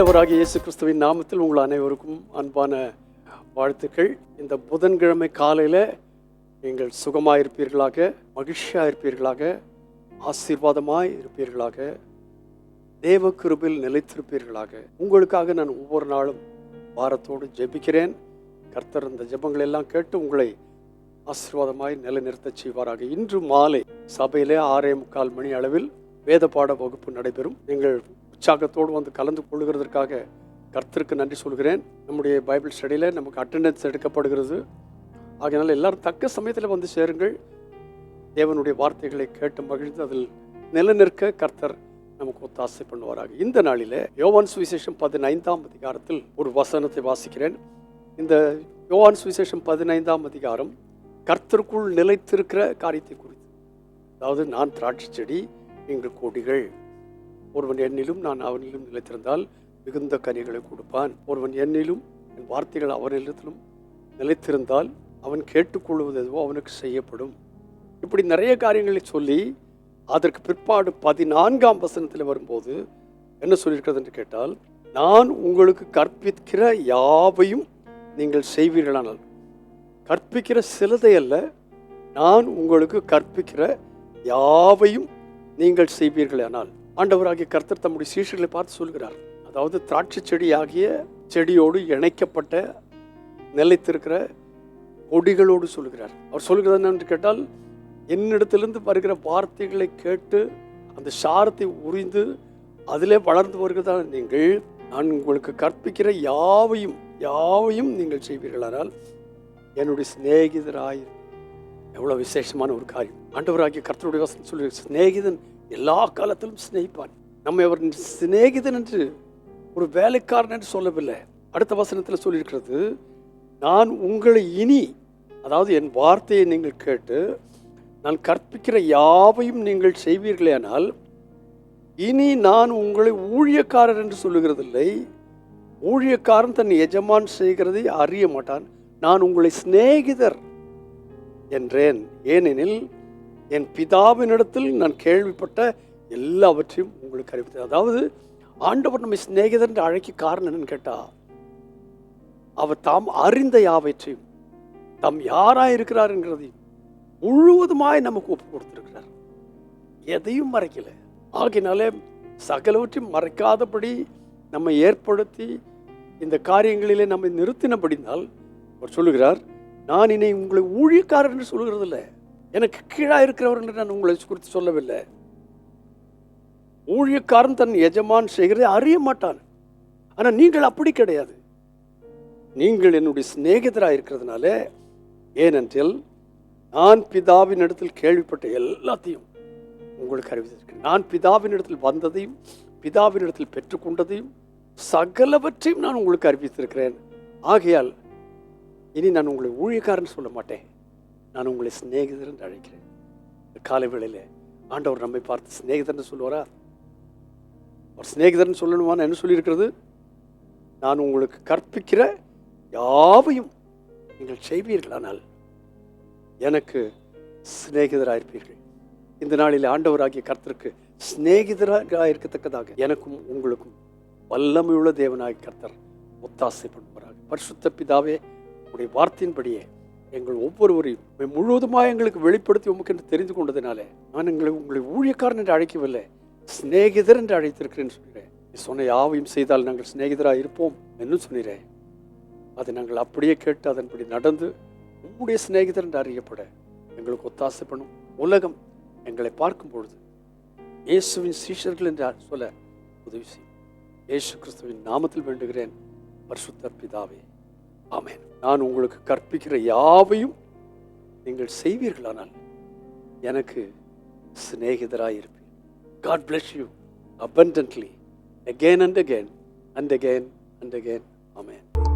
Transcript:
ஆண்டவராகிய இயேசு கிறிஸ்துவின் நாமத்தில் உங்கள் அனைவருக்கும் அன்பான வாழ்த்துக்கள். இந்த புதன்கிழமை காலையில் நீங்கள் சுகமாக இருப்பீர்களாக மகிழ்ச்சியாக இருப்பீர்களாக ஆசீர்வாதமாய் இருப்பீர்களாக தேவ கிருபில் நிலைத்திருப்பீர்களாக. உங்களுக்காக நான் ஒவ்வொரு நாளும் வாரத்தோடு ஜெபிக்கிறேன். கர்த்தர் இந்த ஜெபங்கள் எல்லாம் கேட்டு உங்களை ஆசீர்வாதமாய் நிலைநிறுத்த செய்வாராக. இன்று மாலை சபையிலே ஆறே முக்கால் மணி அளவில் வேத பாட வகுப்பு நடைபெறும். நீங்கள் உற்சாகத்தோடு வந்து கலந்து கொள்கிறதற்காக கர்த்தருக்கு நன்றி சொல்கிறேன். நம்முடைய பைபிள் ஸ்டடியில் நமக்கு அட்டண்டன்ஸ் எடுக்கப்படுகிறது. ஆகையினால் எல்லாரும் தக்க சமயத்தில் வந்து சேருங்கள். தேவனுடைய வார்த்தைகளை கேட்டு மகிழ்ந்து அதில் நிலநிற்க கர்த்தர் நமக்கு ஒத்தாசை பண்ணுவாராக. இந்த நாளில் யோவான் சுவிசேஷம் பதினைந்தாம் அதிகாரத்தில் ஒரு வசனத்தை வாசிக்கிறேன். இந்த யோவான் சுவிசேஷம் பதினைந்தாம் அதிகாரம் கர்த்தருக்குள் நிலைத்திருக்கிற காரியத்தை குறித்து. அதாவது நான் திராட்சை செடி எங்கள் கொடிகள். ஒருவன் என்னிலும் நான் அவனிலும் நிலைத்திருந்தால் மிகுந்த கனிகளை கொடுப்பான். ஒருவன் என்னிலும் என் வார்த்தைகள் அவனிடத்திலும் நிலைத்திருந்தால் அவன் கேட்டுக்கொள்வது எதுவோ அவனுக்கு செய்யப்படும். இப்படி நிறைய காரியங்களை சொல்லி அதற்கு பிற்பாடு பதினான்காம் வசனத்தில் வரும்போது என்ன சொல்லியிருக்கிறது என்று கேட்டால் நான் உங்களுக்கு கற்பிக்கிற யாவையும் நீங்கள் செய்வீர்களானால் கற்பிக்கிற சிலதை அல்ல நான் உங்களுக்கு கற்பிக்கிற யாவையும் நீங்கள் செய்வீர்களானால் ஆண்டவராகிய கர்த்தர் தம்முடைய சீஷர்களை பார்த்து சொல்கிறார். அதாவது திராட்சை செடியாகிய செடியோடு இணைக்கப்பட்ட நிலைத்திருக்கிற கொடிகளோடு சொல்கிறார். அவர் சொல்கிறது என்னன்னு கேட்டால் என்னிடத்திலிருந்து வருகிற வார்த்தைகளை கேட்டு அந்த சாரத்தை உறிந்து அதிலே வளர்ந்து வருகிறதான நீங்கள் நான் உங்களுக்கு கற்பிக்கிற யாவையும் யாவையும் நீங்கள் செய்வீர்களானால் என்னுடைய சிநேகிதராய். எவ்வளோ விசேஷமான ஒரு காரியம். ஆண்டவராகிய கர்த்தருடைய வசனம் சொல்லி சிநேகிதன் எல்லா காலத்திலும் சிநேகிப்பான். நம்மை அவர் சிநேகிதன் என்று ஒரு வேலைக்காரன் என்று சொல்லவில்லை. அடுத்த வசனத்தில் சொல்லியிருக்கிறது நான் உங்களை இனி அதாவது என் வார்த்தையை நீங்கள் கேட்டு நான் கற்பிக்கிற யாவையும் நீங்கள் செய்வீர்களேனால் இனி நான் உங்களை ஊழியக்காரர் என்று சொல்லுகிறதில்லை. ஊழியக்காரன் தன் எஜமான் செய்கிறதை அறிய மாட்டான். நான் உங்களை சிநேகிதர் என்றேன். ஏனெனில் என் பிதாவினிடத்தில் நான் கேள்விப்பட்ட எல்லாவற்றையும் உங்களுக்கு அறிவித்தேன். அதாவது ஆண்டவர் நம்மை சிநேகிதர் என்று அழைக்க காரணம் என்னன்னு கேட்டா அவர் தாம் அறிந்த யாவற்றையும் தாம் யாராக இருக்கிறார் என்கிறதையும் முழுவதுமாய் நமக்கு ஒப்பு கொடுத்துருக்கிறார். எதையும் மறைக்கல. ஆகினாலே சகலவற்றையும் மறைக்காதபடி நம்மை ஏற்படுத்தி இந்த காரியங்களிலே நம்மை நிறுத்தினபடினால் அவர் சொல்லுகிறார் நான் இனி உங்களை ஊழியக்காரர் என்று சொல்லுகிறதில்லை. எனக்கு கீழாக இருக்கிறவர் என்று நான் உங்களை குறித்து சொல்லவில்லை. ஊழியக்காரன் தன் எஜமான் செய்கிறதை அறிய மாட்டான். ஆனால் நீங்கள் அப்படி கிடையாது. நீங்கள் என்னுடைய சிநேகிதராக இருக்கிறதுனால ஏனென்றால் நான் பிதாவின் இடத்தில் கேள்விப்பட்ட எல்லாத்தையும் உங்களுக்கு அறிவித்திருக்கிறேன். நான் பிதாவின் இடத்தில் வந்ததையும் பிதாவின் இடத்தில் பெற்றுக்கொண்டதையும் சகலவற்றையும் நான் உங்களுக்கு அறிவித்திருக்கிறேன். ஆகையால் இனி நான் உங்களை ஊழியக்காரன் சொல்ல மாட்டேன். நான் உங்களை சிநேகிதர் என்று அழைக்கிறேன். இந்த காலை வேளையில ஆண்டவர் நம்மை பார்த்து சிநேகிதர்னு சொல்லுவாரா? அவர் சிநேகிதர்னு சொல்லணுமான்னு என்ன சொல்லியிருக்கிறது? நான் உங்களுக்கு கற்பிக்கிற யாவையும் நீங்கள் செய்வீர்களானால் எனக்கு சிநேகிதராயிருப்பீர்கள். இந்த நாளில் ஆண்டவராகிய கர்த்தருக்கு சிநேகிதராக இருக்கத்தக்கதாக எனக்கும் உங்களுக்கும் வல்லமையுள்ள தேவனாய் கர்த்தர் ஒத்தாசை பண்ணுவாராக பரிசுத்த பிதாவே உடைய வார்த்தையின்படியே எங்கள் ஒவ்வொருவரையும் முழுவதுமாக எங்களுக்கு வெளிப்படுத்தி உமக்கு என்று தெரிந்து கொண்டதினாலே நான் எங்களை உங்களை ஊழியக்காரன் என்று அழைக்கவில்லை சிநேகிதர் என்று அழைத்திருக்கிறேன் சொல்கிறேன் நீ சொன்ன யாவையும் செய்தால் நாங்கள் சிநேகிதராக இருப்போம் என்று சொன்னீரேன் அதை நாங்கள் அப்படியே கேட்டு அதன்படி நடந்து உம்முடைய சிநேகிதர் என்று அறியப்பட எங்களுக்கு ஒத்தாசை பண்ணும் உலகம் எங்களை பார்க்கும் பொழுது இயேசுவின் சீஷர்கள் என்று சொல்ல உதவி செய்யும். இயேசு கிறிஸ்துவின் நாமத்தில் வேண்டுகிறேன். பரிசுத்தர் பிதாவே. ஆமேன். நான் உங்களுக்கு கற்பிக்கிற யாவையும் நீங்கள் செய்வீர்களானால் எனக்கு சிநேகிதராக இருப்பேன் God bless you abundantly again and again and again and again. Amen.